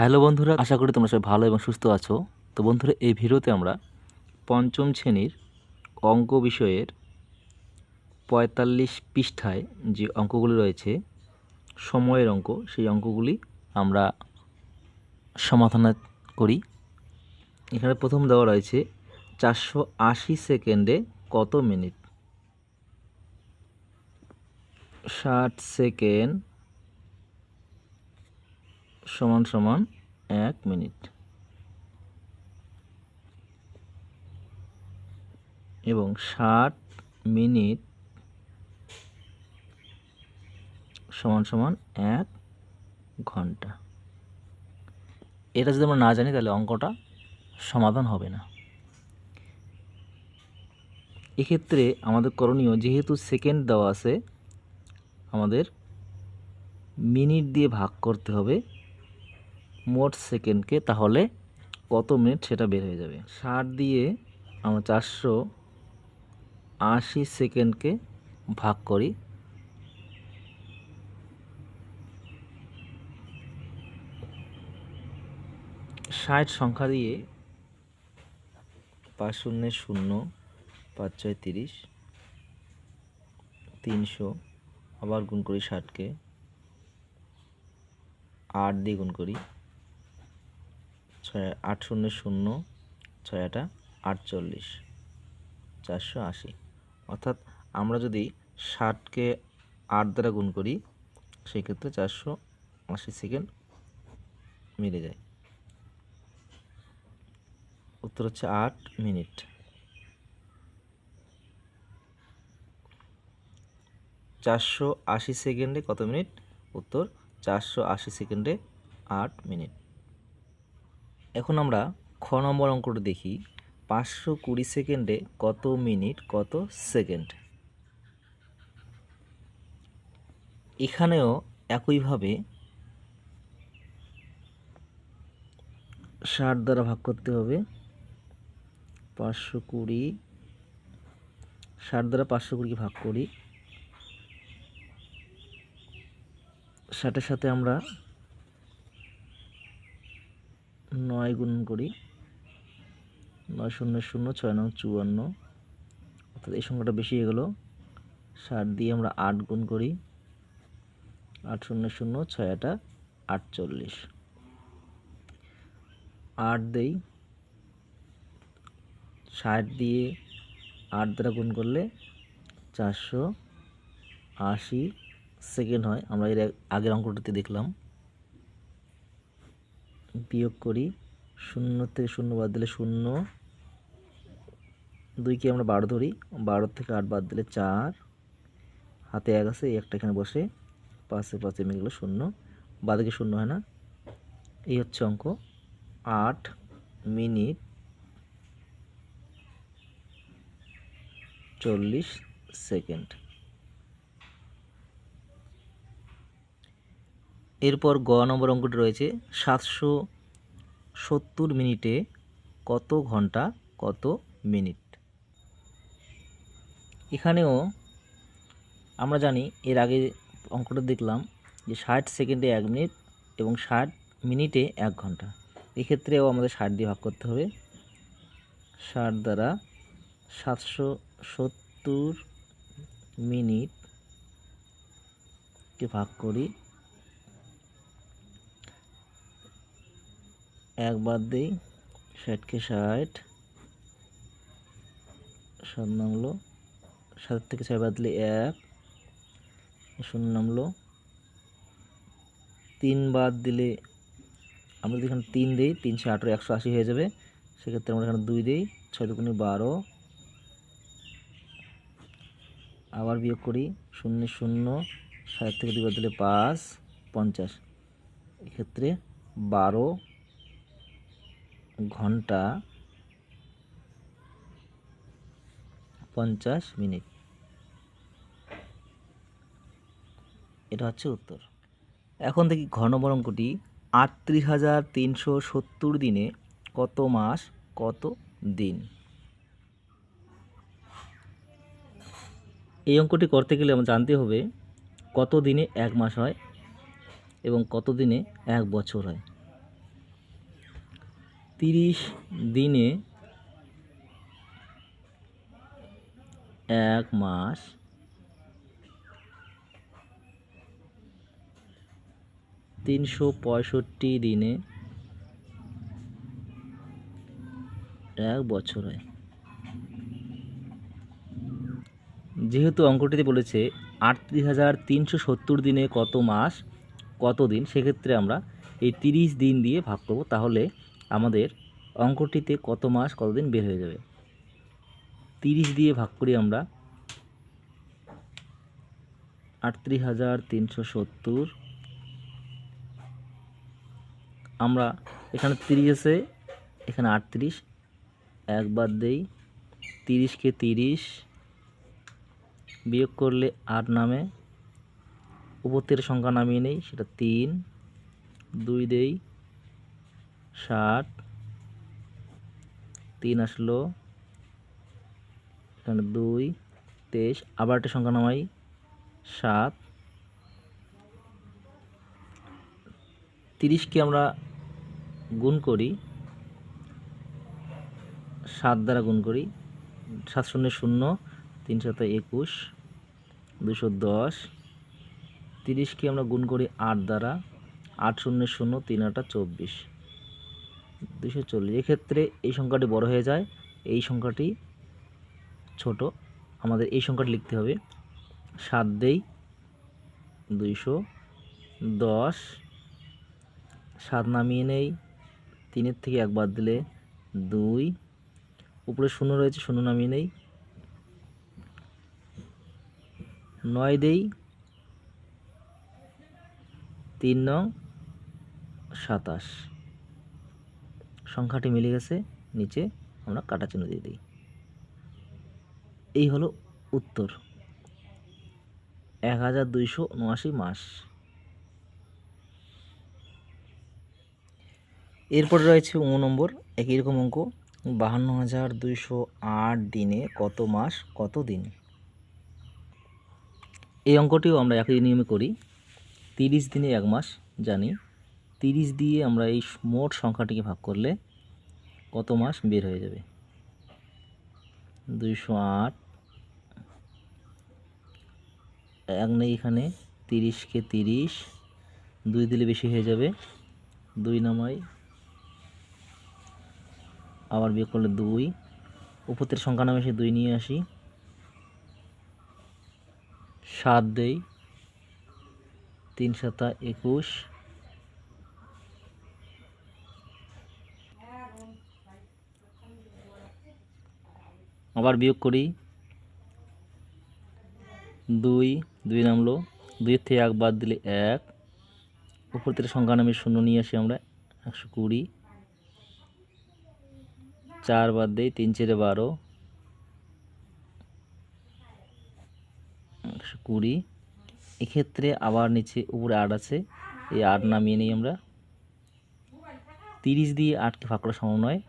Hello বন্ধুরা, আশা করি তোমরা সবাই ভালো এবং সুস্থ আছো। তো বন্ধুরা, এই ভিডিওতে আমরা পঞ্চম শ্রেণির অঙ্ক বিষয়ের পঁয়তাল্লিশ পৃষ্ঠায় যে অঙ্কগুলি রয়েছে, সময়ের অঙ্ক, সেই অঙ্কগুলি আমরা সমাধান করি। এখানে প্রথম দেওয়া রয়েছে, চারশো আশি সেকেন্ডে কত মিনিট? ষাট সেকেন্ড সমান সমান এক মিনিট। এবং ষাট মিনিট সমান সমান এক ঘণ্টা। এটা যদি আমরা না জানি, তাহলে অঙ্কটা সমাধান হবে না। এক্ষেত্রে আমাদের করণীয়, যেহেতু সেকেন্ড দেওয়া আছে, আমাদের মিনিট দিয়ে ভাগ করতে হবে। মোট সেকেন্ডকে তাহলে কত মিনিট সেটা বের হয়ে যাবে? ষাট দিয়ে আমরা চারশো আশি সেকেন্ডকে ভাগ করি। ষাট সংখ্যা দিয়ে পাঁচ শূন্য শূন্য পাঁচ ছয় তিরিশ তিনশো আবার গুণ করি ষাটকে। আট দিয়ে গুণ করি ছয় আট শূন্য শূন্য, ছয় আটা আটচল্লিশ, চারশো আশি। অর্থাৎ আমরা যদি ষাটকে আট দ্বারা গুণ করি, সেক্ষেত্রে চারশো আশি সেকেন্ড মিলে যায়। উত্তর হচ্ছে আট মিনিট। চারশো আশি সেকেন্ডে কত মিনিট? উত্তর চারশো আশি সেকেন্ডে আট মিনিট। এখন আমরা খ নম্বর অঙ্কটা দেখি। পাঁচশো কুড়ি সেকেন্ডে কত মিনিট, কত সেকেন্ড? এখানেও একইভাবে ষাট দ্বারা ভাগ করতে হবে। পাঁচশো কুড়ি, ষাট দ্বারা পাঁচশো কুড়িকে ভাগ করি। ষাটের সাথে আমরা নয় গুণ করি। নয় শূন্য শূন্য, ছয় নং চুয়ান্ন। অর্থাৎ এই সংখ্যাটা বেশি হয়ে গেলো। ষাট দিয়ে আমরা আট গুণ করি। আট শূন্য শূন্য, ছয় আটা আটচল্লিশ। আট দেই। ষাট দিয়ে আট দ্বারা গুণ করলে চারশো আশি সেকেন্ড হয়। আমরা এর আগের অঙ্কটাতে দেখলাম। বিয়োগ করি শূন্য থেকে শূন্য বাদ দিলে শূন্য। দুইকে আমরা বারো ধরি। বারো থেকে আট বাদ দিলে চার। হাতে এক আছে একটা এখানে বসে। পাশে পাশে মিলে গেলো শূন্য। বাদিকে শূন্য হয় না। এই হচ্ছে অঙ্ক। আট মিনিট চল্লিশ সেকেন্ড। এরপর গ নম্বর অঙ্কটি রয়েছে সাতশো সত্তর মিনিটে কত ঘণ্টা, কত মিনিট? এখানেও আমরা জানি, এর আগে অঙ্কটা দেখলাম যে ষাট সেকেন্ডে এক মিনিট এবং ষাট মিনিটে এক ঘণ্টা। এক্ষেত্রেও আমাদের ষাট দিয়ে ভাগ করতে হবে। ষাট দ্বারা সাতশো সত্তর মিনিটকে ভাগ করি এক বাদ দিই, ষাটকে ষাট, সাত নামলো সাত থেকে ছয় বাদ দিলে এক, শূন্য নামলো, তিন বাদ দিলে আমরা যদি এখানে তিন দিই তিনশো আঠেরো, একশো আশি হয়ে যাবে, সেক্ষেত্রে আমরা এখানে দুই দিই, ছয় দুগুণে বারো, আবার বিয়োগ করি, শূন্য শূন্য, ষাট থেকে দুই বাদ দিলে পাঁচ, পঞ্চাশ, এক্ষেত্রে বারো ঘণ্টা পঞ্চাশ মিনিট। এটা হচ্ছে উত্তর। এখন দেখি ঘন নম্বর অঙ্কটি আটত্রিশ হাজার তিনশো সত্তর দিনে কত মাস, কত দিন? এই অঙ্কটি করতে গেলে আমার জানতে হবে কত দিনে এক মাস হয় এবং কত দিনে এক বছর হয়। তিরিশ দিনে এক মাস তিনশো পঁয়ষট্টি দিনে এক বছর হয়। যেহেতু অঙ্কটিতে বলেছে আটত্রিশ হাজার তিনশো সত্তর দিনে কত মাস, কত দিন, সেক্ষেত্রে আমরা এই তিরিশ দিন দিয়ে ভাগ করব। তাহলে আমাদের অঙ্কটিতে কত মাস কত দিন বের হয়ে যাবে? তিরিশ দিয়ে ভাগ করি আমরা আটত্রিশ হাজার তিনশো সত্তর। আমরা এখানে তিরিশ আছে, এখানে আটত্রিশ। একবার দেই, তিরিশকে তিরিশ বিয়োগ করলে আট নামে। উপর সংখ্যা নামিয়ে নেই, সেটা তিন। দুই দেই ষাট, তিন আসলো, এখানে দুই, তেইশ, আবার একটা সংখ্যা নামাই, সাত। তিরিশকে আমরা গুণ করি, সাত দ্বারা গুণ করি, সাত শূন্য শূন্য, তিন সাত একুশ দুশো দশ। তিরিশকে আমরা গুণ করি আট দ্বারা, আট শূন্য শূন্য, তিন আটা চব্বিশ। দুশো চল্লিশ। এক্ষেত্রে এই সংখ্যাটি বড় হয়ে যায়। এই সংখ্যাটি ছোট। আমাদের এই সংখ্যাটি লিখতে হবে। সাত দেই দুইশো দশ। সাত নামিয়ে নেই। তিনের থেকে একবার দিলে দুই। উপরে শূন্য রয়েছে, শূন্য নামিয়ে নেই। নয় দেই তিন নং সাতাশ। সংখ্যাটি মিলে গেছে, নিচে আমরা কাটা চিহ্ন দিয়ে দিই। এই হলো উত্তর। এক হাজার দুইশো উনআশি মাস। এরপরে রয়েছে ও নম্বর, একই রকম অঙ্ক বাহান্ন হাজার দুইশো আট দিনে কত মাস, কত দিন? এই অঙ্কটিও আমরা একই নিয়মে করি। তিরিশ দিনে এক মাস, জানি। তিরিশ দিয়ে আমরা এই মোট সংখ্যাটিকে ভাগ করলে কত মাস বের হয়ে যাবে? দুইশো আট, এক নেই এখানে, তিরিশকে তিরিশ, দুই দিলে বেশি হয়ে যাবে, দুই নামাই, আবার বিয়োগ করলে দুই, উপরের সংখ্যা নামে এসে দুই নিয়ে আসি, সাত দেই, তিন সাতা একুশ আবার বিয়োগ করি। দুই দুই নামলো। দুইয়ের থেকে এক বাদ দিলে এক। উপর থেকে সংখ্যা নামে শূন্য নিয়ে আসি আমরা, একশো কুড়ি। চার বাদ দিই, তিন চেরে বারো। একশো কুড়ি। এক্ষেত্রে আবার নিচে উপরে আট আছে, এই আট নামিয়ে নিই আমরা। তিরিশ দিয়ে আটকে সম্ভব নয়।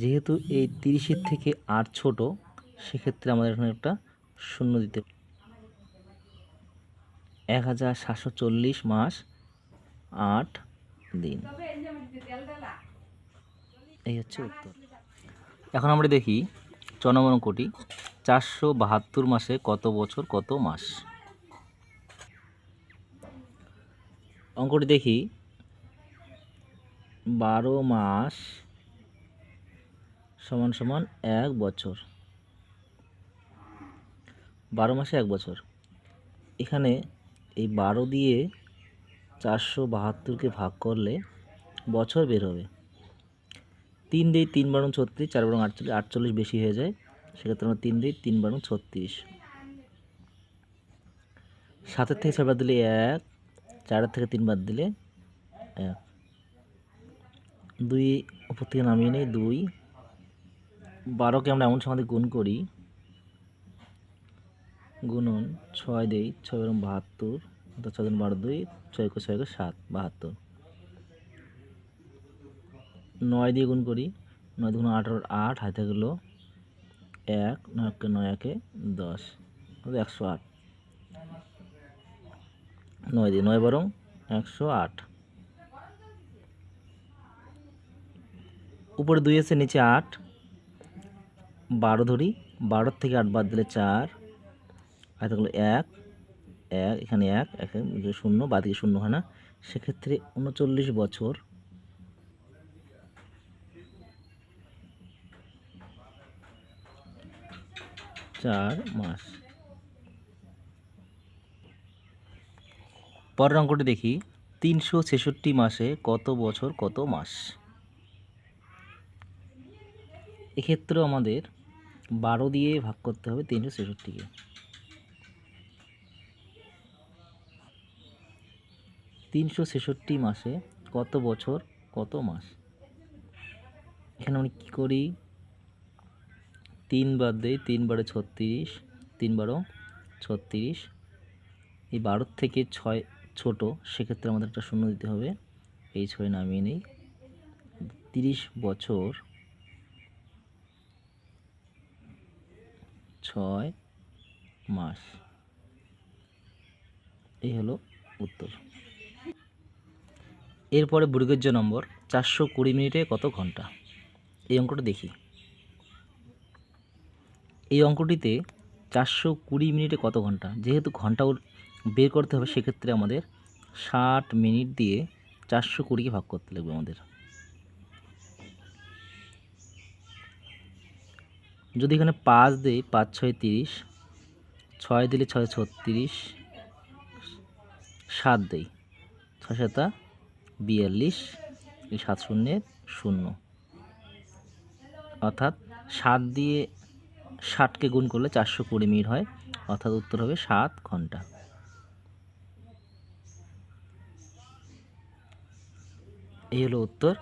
যেহেতু এই তিরিশের থেকে আট ছোট, সেক্ষেত্রে আমাদের এখানে একটা শূন্য দিতে এক হাজার সাতশো চল্লিশ মাস আট দিন। এই হচ্ছে উত্তর। এখন আমরা দেখি চ নম্বর অঙ্কটি চারশো বাহাত্তর মাসে কত বছর, কত মাস? অঙ্কটি দেখি, বারো মাস সমান সমান এক বছর। বারো মাসে এক বছর। এখানে এই বারো দিয়ে চারশো বাহাত্তরকে ভাগ করলে বছর বের হবে। তিন দিই তিন বারো ছত্রিশ, চার বারো আটচল্লিশ আটচল্লিশ বেশি হয়ে যায়, সেক্ষেত্রে আমরা তিন দিই তিন বারো ছত্রিশ। সাতের থেকে ছয় বাদ দিলে এক, চারের থেকে তিন বাদ দিলে এক। দুই উপর থেকে নামিয়ে নেই, দুই বারোকে আমরা এমন সময় গুণ করি। গুণন ছয় দেই, ছয় বারো বাহাত্তর, অর্থাৎ ছয় দিন বারো দুই, ছয় ছয় সাত, বাহাত্তর। নয় দিয়ে গুণ করি, নয় দুগুণ আঠারো, আট, হাতে গেলো এক, নয় একে নয়, একে দশ একশো আট। নয় দিয়ে নয় বরং একশো আট। উপরে দুই আছে, নিচে আট। বারো ধরি, বারোর থেকে আট বাদ দিলে চার। আর থাকল এক এক, এখানে এক, এখানে শূন্য, বাদিকে শূন্য হয় না। সেক্ষেত্রে উনচল্লিশ বছর। চার মাস। পরের অঙ্কটি দেখি। তিনশো ছেষট্টি মাসে কত বছর, কত মাস? এক্ষেত্রেও আমাদের বারো দিয়ে ভাগ করতে হবে তিনশো ছেষট্টিকে। তিনশো ছেষট্টি মাসে কত বছর, কত মাস? এখানে আমরা কী করি? তিন বার দেই, তিন বারে ছত্রিশ, তিন বারো, ছত্রিশ। এই বারোর থেকে ছয় ছোট, সেক্ষেত্রে আমাদের একটা শূন্য দিতে হবে। এই ছয় নামিয়ে নেই। তিরিশ বছর ছয় মাস। এই হলো উত্তর। এরপরে বর্গের নম্বর চারশো কুড়ি মিনিটে কত ঘণ্টা? এই অঙ্কটা দেখি। এই অঙ্কটিতে চারশো কুড়ি মিনিটে কত ঘণ্টা? যেহেতু ঘণ্টা বের করতে হবে, সেক্ষেত্রে আমাদের ষাট মিনিট দিয়ে চারশো কুড়িকে ভাগ করতে লাগবে আমাদের। যদি এখানে পাঁচ দিই, পাঁচ, ছয়, তিরিশ, ছয় দিলে ছয়, ছত্রিশ, সাত দিই। ছয় সাতা বিয়াল্লিশ, এই সাত শূন্যের শূন্য। অর্থাৎ সাত দিয়ে ষাটকে গুণ করলে চারশো কুড়ি মিনিট হয়, অর্থাৎ উত্তর হবে সাত ঘণ্টা। এই হলো উত্তর।